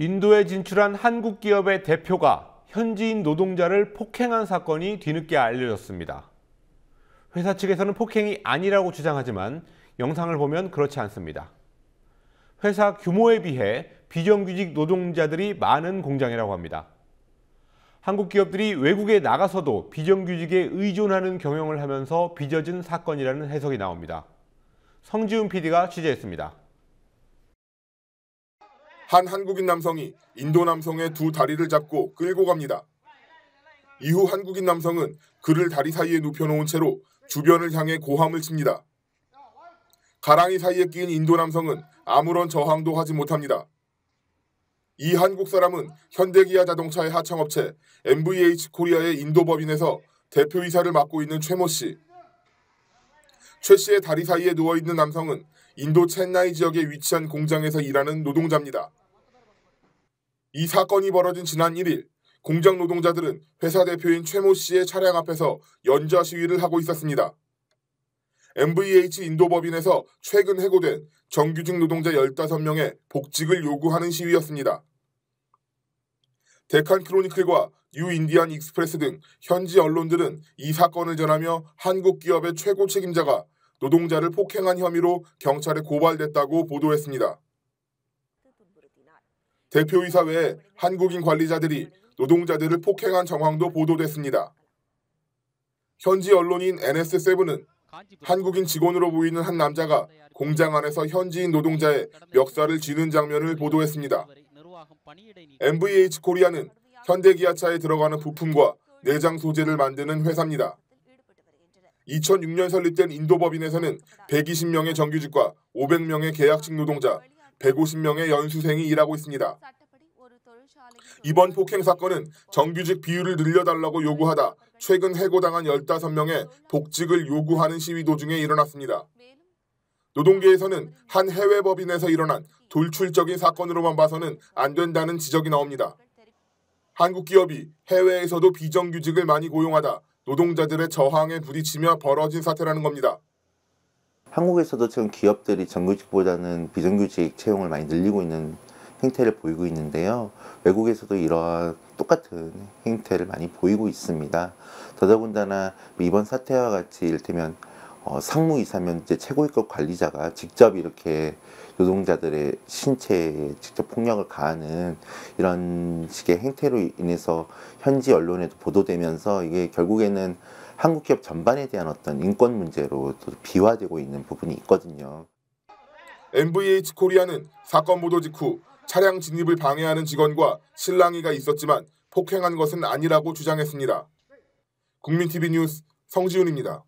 인도에 진출한 한국 기업의 대표가 현지인 노동자를 폭행한 사건이 뒤늦게 알려졌습니다. 회사 측에서는 폭행이 아니라고 주장하지만 영상을 보면 그렇지 않습니다. 회사 규모에 비해 비정규직 노동자들이 많은 공장이라고 합니다. 한국 기업들이 외국에 나가서도 비정규직에 의존하는 경영을 하면서 빚어진 사건이라는 해석이 나옵니다. 성지훈 PD가 취재했습니다. 한 한국인 남성이 인도 남성의 두 다리를 잡고 끌고 갑니다. 이후 한국인 남성은 그를 다리 사이에 눕혀놓은 채로 주변을 향해 고함을 칩니다. 가랑이 사이에 끼인 인도 남성은 아무런 저항도 하지 못합니다. 이 한국 사람은 현대기아 자동차의 하청업체 MVH 코리아의 인도 법인에서 대표이사를 맡고 있는 최모 씨. 최 씨의 다리 사이에 누워있는 남성은 인도 첸나이 지역에 위치한 공장에서 일하는 노동자입니다. 이 사건이 벌어진 지난 1일 공장 노동자들은 회사 대표인 최모 씨의 차량 앞에서 연좌 시위를 하고 있었습니다. MVH 인도법인에서 최근 해고된 정규직 노동자 15명의 복직을 요구하는 시위였습니다. 데칸 크로니클과 뉴 인디안 익스프레스 등 현지 언론들은 이 사건을 전하며 한국 기업의 최고 책임자가 노동자를 폭행한 혐의로 경찰에 고발됐다고 보도했습니다. 대표이사 외에 한국인 관리자들이 노동자들을 폭행한 정황도 보도됐습니다. 현지 언론인 NS7은 한국인 직원으로 보이는 한 남자가 공장 안에서 현지인 노동자의 멱살을 쥐는 장면을 보도했습니다. MVH 코리아는 현대기아차에 들어가는 부품과 내장 소재를 만드는 회사입니다. 2006년 설립된 인도법인에서는 120명의 정규직과 500명의 계약직 노동자, 150명의 연수생이 일하고 있습니다. 이번 폭행 사건은 정규직 비율을 늘려달라고 요구하다 최근 해고당한 15명의 복직을 요구하는 시위 도중에 일어났습니다. 노동계에서는 한 해외 법인에서 일어난 돌출적인 사건으로만 봐서는 안 된다는 지적이 나옵니다. 한국 기업이 해외에서도 비정규직을 많이 고용하다 노동자들의 저항에 부딪히며 벌어진 사태라는 겁니다. 한국에서도 지금 기업들이 정규직보다는 비정규직 채용을 많이 늘리고 있는 행태를 보이고 있는데요. 외국에서도 이러한 똑같은 행태를 많이 보이고 있습니다. 더더군다나 이번 사태와 같이 이를테면 어, 상무이사면 이제 최고위급 관리자가 직접 이렇게 노동자들의 신체에 직접 폭력을 가하는 이런 식의 행태로 인해서 현지 언론에도 보도되면서 이게 결국에는 한국 기업 전반에 대한 어떤 인권 문제로 비화되고 있는 부분이 있거든요. MVH 코리아는 사건 보도 직후 차량 진입을 방해하는 직원과 실랑이가 있었지만 폭행한 것은 아니라고 주장했습니다. 국민TV 뉴스 성지훈입니다.